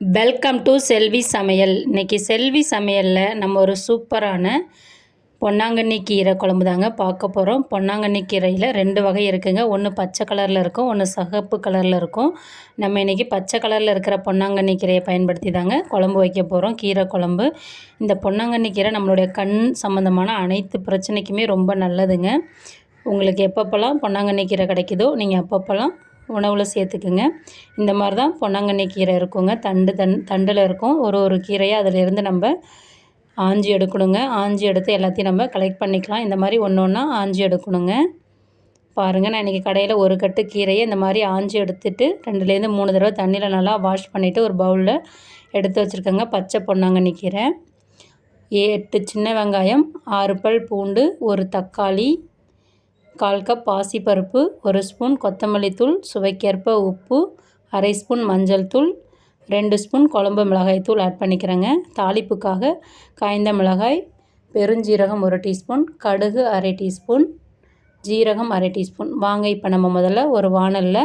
Welcome to செல்வி சமையல் இன்றைக்கி செல்வி சமையலில் நம்ம ஒரு சூப்பரான பொன்னாங்கண்ணி கீரை குழம்பு தாங்க பார்க்க போகிறோம் பொன்னாங்கண்ணி கீரையில் ரெண்டு வகை இருக்குங்க. ஒன்று பச்சை கலரில் இருக்கும் ஒன்று சகப்பு கலரில் இருக்கும். நம்ம இன்றைக்கி பச்சை கலரில் இருக்கிற பொன்னாங்கண்ணி கீரையை பயன்படுத்தி தாங்க குழம்பு வைக்க போகிறோம் கீரை குழம்பு. இந்த பொன்னாங்கண்ணி கீரை நம்மளுடைய கண் சம்மந்தமான அனைத்து பிரச்சனைக்குமே ரொம்ப நல்லதுங்க. உங்களுக்கு எப்பப்போல்லாம் பொன்னாங்கண்ணி கீரை கிடைக்குதோ நீங்கள் அப்பப்போல்லாம் உணவில் சேர்த்துக்குங்க. இந்த மாதிரி தான் பொன்னாங்கண்ணி கீரை இருக்குங்க. தண்டு தன் தண்டில் இருக்கும். ஒரு ஒரு கீரையை அதிலிருந்து நம்ம ஆஞ்சி எடுக்கணுங்க. ஆஞ்சி எடுத்து எல்லாத்தையும் நம்ம கலெக்ட் பண்ணிக்கலாம். இந்த மாதிரி ஒன்று ஒன்றா ஆஞ்சி எடுக்கணுங்க. பாருங்கள் நான் இன்றைக்கி கடையில் ஒரு கட்டு கீரையை இந்த மாதிரி ஆஞ்சி எடுத்துட்டு ரெண்டுலேருந்து மூணு தடவை தண்ணியில் நல்லா வாஷ் பண்ணிவிட்டு ஒரு பவுலில் எடுத்து வச்சுருக்கேங்க. பச்சை பொன்னாங்கண்ணி கீரை. எட்டு சின்ன வெங்காயம் ஆறு பல் பூண்டு ஒரு தக்காளி கால் கப் பாசிப்பருப்பு ஒரு ஸ்பூன் கொத்தமல்லி தூள் சுவைக்கேற்ப உப்பு அரை ஸ்பூன் மஞ்சள் தூள் ரெண்டு ஸ்பூன் குழம்பு மிளகாய் தூள் ஆட் பண்ணிக்கிறேங்க. தாளிப்புக்காக காய்ந்த மிளகாய் பெருஞ்சீரகம் ஒரு டீஸ்பூன் கடுகு அரை டீஸ்பூன் ஜீரகம் அரை டீஸ்பூன். வாங்க இப்போ நம்ம முதல்ல ஒரு வானலில்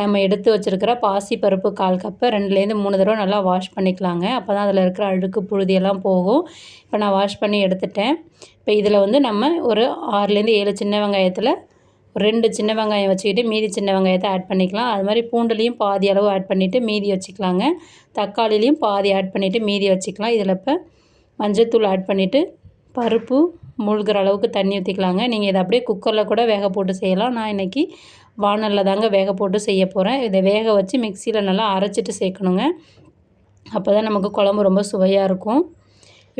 நம்ம எடுத்து வச்சுருக்கிற பாசி பருப்பு கால் கப்பை ரெண்டுலேருந்து மூணு தடவை நல்லா வாஷ் பண்ணிக்கலாங்க. அப்போ தான் அதில் இருக்கிற அழுக்கு புழுதியெல்லாம் போகும். இப்போ நான் வாஷ் பண்ணி எடுத்துட்டேன். இப்போ இதில் வந்து நம்ம ஒரு ஆறுலேருந்து ஏழு சின்ன வெங்காயத்தில் ரெண்டு சின்ன வெங்காயம் வச்சுக்கிட்டு மீதி சின்ன வெங்காயத்தை ஆட் பண்ணிக்கலாம். அது மாதிரி பூண்டுலேயும் பாதி அளவு ஆட் பண்ணிவிட்டு மீதி வச்சுக்கலாங்க. தக்காளிலையும் பாதி ஆட் பண்ணிவிட்டு மீதி வச்சுக்கலாம். இதில் இப்போ மஞ்சத்தூள் ஆட் பண்ணிவிட்டு பருப்பு மூழ்கிற அளவுக்கு தண்ணி ஊற்றிக்கலாங்க நீங்கள் இதை அப்படியே குக்கரில் கூட வேக போட்டு செய்யலாம். நான் இன்றைக்கி வானலில் தாங்க வேக போட்டு செய்ய போகிறேன் இதை வேக வச்சு மிக்சியில் நல்லா அரைச்சிட்டு சேர்க்கணுங்க. அப்போ தான் நமக்கு குழம்பு ரொம்ப சுவையாக இருக்கும்.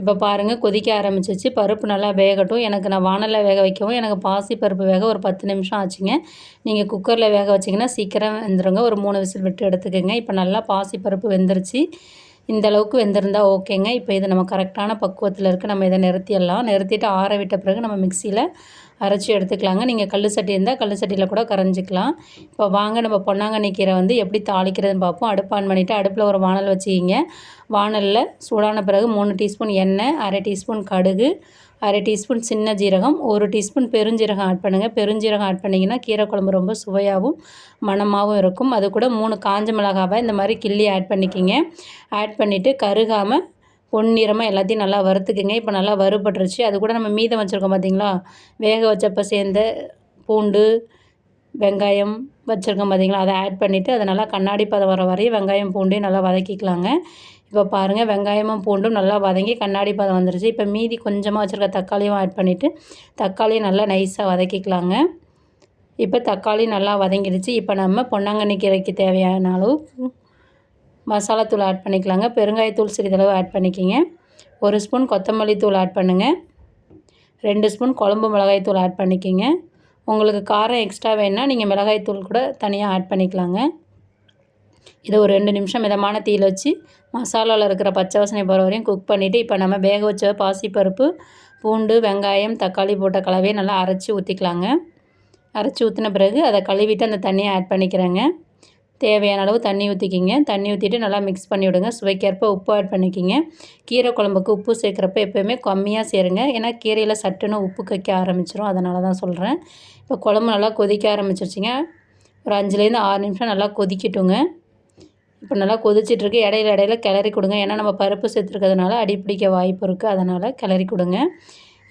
இப்போ பாருங்கள் கொதிக்க ஆரம்பிச்சிச்சு. பருப்பு நல்லா வேகட்டும். எனக்கு நான் வானலில் வேக வைக்கவும் எனக்கு பாசி பருப்பு வேக ஒரு பத்து நிமிஷம் ஆச்சுங்க. நீங்கள் குக்கரில் வேக வச்சிங்கன்னா சீக்கிரம் வெந்துருங்க. ஒரு மூணு விசில் விட்டு எடுத்துக்கோங்க. இப்போ நல்லா பாசி பருப்பு வெந்துருச்சு. இந்த அளவுக்கு வெந்திருந்தால் ஓகேங்க. இப்போ இது நம்ம கரெக்டான பக்குவத்தில் இருக்குது நம்ம இதை நிறுத்திடலாம். நிறுத்திட்டு ஆற விட்ட பிறகு நம்ம மிக்சியில் அரைச்சி எடுத்துக்கலாங்க. நீங்கள் கல் சட்டி இருந்தால் கல் சட்டியில் கூட கரைஞ்சிக்கலாம். இப்போ வாங்க நம்ம பொன்னாங்கண்ணி கீரை வந்து எப்படி தாளிக்கிறதுன்னு பார்ப்போம். அடுப்பு ஆன் பண்ணிவிட்டு அடுப்பில் ஒரு வானல் வச்சுக்கிங்க. வானலில் சூடான பிறகு மூணு டீஸ்பூன் எண்ணெய் அரை டீஸ்பூன் கடுகு அரை டீஸ்பூன் சின்ன ஜீரகம் ஒரு டீஸ்பூன் பெருஞ்சீரகம் ஆட் பண்ணுங்கள் பெருஞ்சீரகம் ஆட் பண்ணிங்கன்னா கீரை குழம்பு ரொம்ப சுவையாகவும் மணமாகவும் இருக்கும். அது கூட மூணு காஞ்ச மிளகாவை இந்த மாதிரி கிள்ளி ஆட் பண்ணிக்கிங்க. ஆட் பண்ணிவிட்டு கருகாமல் பொன்னிறமாக எல்லாத்தையும் நல்லா வறுத்துக்குங்க. இப்போ நல்லா வறுபட்டுருச்சு. அது கூட நம்ம மீதம் வச்சுருக்கோம் பார்த்தீங்களா வேக வச்சப்போ சேர்ந்த பூண்டு வெங்காயம் வச்சுருக்கோம் பார்த்தீங்களா அதை ஆட் பண்ணிவிட்டு அதை நல்லா கண்ணாடி பதம் வர வரையும் வெங்காயம் பூண்டையும் நல்லா வதக்கிக்கலாங்க. இப்போ பாருங்கள் வெங்காயமும் பூண்டும் நல்லா வதங்கி கண்ணாடி பதம் வந்துருச்சு. இப்போ மீதி கொஞ்சமாக வச்சுருக்க தக்காளியும் ஆட் பண்ணிவிட்டு தக்காளியும் நல்லா நைஸாக வதக்கிக்கலாங்க. இப்போ தக்காளி நல்லா வதங்கிடுச்சு. இப்போ நம்ம பொன்னாங்கண்ணி கீரைக்கு தேவையான அளவு மசாலாத்தூள் ஆட் பண்ணிக்கலாங்க. பெருங்காயத்தூள் சிறிதளவு ஆட் பண்ணிக்கிங்க. ஒரு ஸ்பூன் கொத்தமல்லி தூள் ஆட் பண்ணுங்கள் ரெண்டு ஸ்பூன் குழம்பு மிளகாய் தூள் ஆட் பண்ணிக்கிங்க. உங்களுக்கு காரம் எக்ஸ்ட்ரா வேணுன்னா நீங்கள் மிளகாய் தூள் கூட தனியாக ஆட் பண்ணிக்கலாங்க. இதை ஒரு ரெண்டு நிமிஷம் மிதமான தீயில் வச்சு மசாலாவில் இருக்கிற பச்சை வாசனை போகிற வரையும் குக் பண்ணிவிட்டு இப்போ நம்ம வேக வச்ச பாசிப்பருப்பு பூண்டு வெங்காயம் தக்காளி போட்ட கலவையை நல்லா அரைச்சி ஊற்றிக்கலாங்க அரைச்சி ஊற்றின பிறகு அதை கழுவிட்டு அந்த தண்ணியை ஆட் பண்ணிக்கிறேங்க. தேவையான அளவு தண்ணி ஊற்றிக்கிங்க தண்ணி ஊற்றிட்டு நல்லா மிக்ஸ் பண்ணி விடுங்க. சுவைக்கேற்ப உப்பு ஆட் பண்ணிக்கிங்க. கீரை குழம்புக்கு உப்பு சேர்க்குறப்ப எப்போயுமே கம்மியாக சேருங்க. ஏன்னா கீரையில் சட்டுன்னு உப்பு கைக்க ஆரம்பிச்சிடும் அதனால தான் சொல்கிறேன் இப்போ குழம்பு நல்லா கொதிக்க ஆரம்பிச்சிருச்சிங்க. ஒரு அஞ்சுலேருந்து ஆறு நிமிஷம் நல்லா கொதிக்கட்டுங்க. இப்போ நல்லா கொதிச்சிட்ருக்கு இடையில இடையில கிளறி கொடுங்க. ஏன்னா நம்ம பருப்பு சேர்த்துருக்கிறதுனால அடி பிடிக்க வாய்ப்பு இருக்குது அதனால் கிளறி கொடுங்க.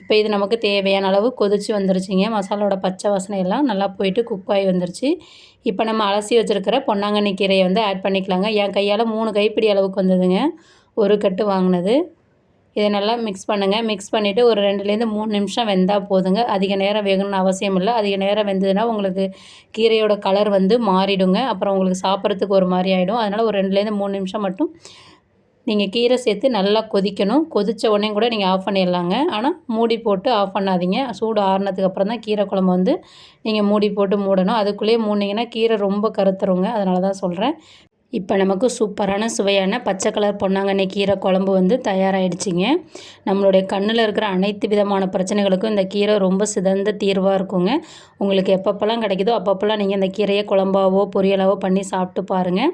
இப்போ இது நமக்கு தேவையான அளவு கொதிச்சு வந்துருச்சுங்க. மசாலோட பச்சை வாசனை எல்லாம் நல்லா போயிட்டு குக் ஆகி வந்துருச்சு. இப்போ நம்ம அலசி வச்சுருக்கிற பொன்னாங்கண்ணி கீரையை வந்து ஆட் பண்ணிக்கலாங்க. என் கையால் மூணு கைப்பிடி அளவுக்கு வந்ததுங்க. ஒரு கட்டு வாங்கினது. இதை நல்லா மிக்ஸ் பண்ணுங்கள் மிக்ஸ் பண்ணிவிட்டு ஒரு ரெண்டுலேருந்து மூணு நிமிஷம் வெந்தால் போதுங்க. அதிக நேரம் வேகணும்னு அவசியம் இல்லை. அதிக நேரம் வெந்ததுன்னா உங்களுக்கு கீரையோட கலர் வந்து மாறிடுங்க. அப்புறம் உங்களுக்கு சாப்பிட்றதுக்கு ஒரு மாதிரி ஆகிடும் அதனால் ஒரு ரெண்டுலேருந்து மூணு நிமிஷம் மட்டும் நீங்கள் கீரை சேர்த்து நல்லா கொதிக்கணும். கொதித்த உடனே கூட நீங்கள் ஆஃப் பண்ணிடலாங்க. ஆனால் மூடி போட்டு ஆஃப் பண்ணாதீங்க. சூடு ஆறுனதுக்கு அப்புறம் தான் கீரை குழம்பு வந்து நீங்கள் மூடி போட்டு மூடணும். அதுக்குள்ளேயே மூடினீங்கன்னா கீரை ரொம்ப கருத்துருங்க. அதனால தான் சொல்கிறேன் இப்போ நமக்கு சூப்பரான சுவையான பச்சை கலர் பொன்னாங்கண்ணி கீரை குழம்பு வந்து தயாராகிடுச்சிங்க நம்மளுடைய கண்ணில் இருக்கிற அனைத்து விதமான பிரச்சனைகளுக்கும் இந்த கீரை ரொம்ப சிதந்த தீர்வாக இருக்குங்க. உங்களுக்கு எப்பப்போல்லாம் கிடைக்குதோ அப்பப்போல்லாம் நீங்கள் இந்த கீரையை குழம்பாவோ பொரியலாவோ பண்ணி சாப்பிட்டு பாருங்கள்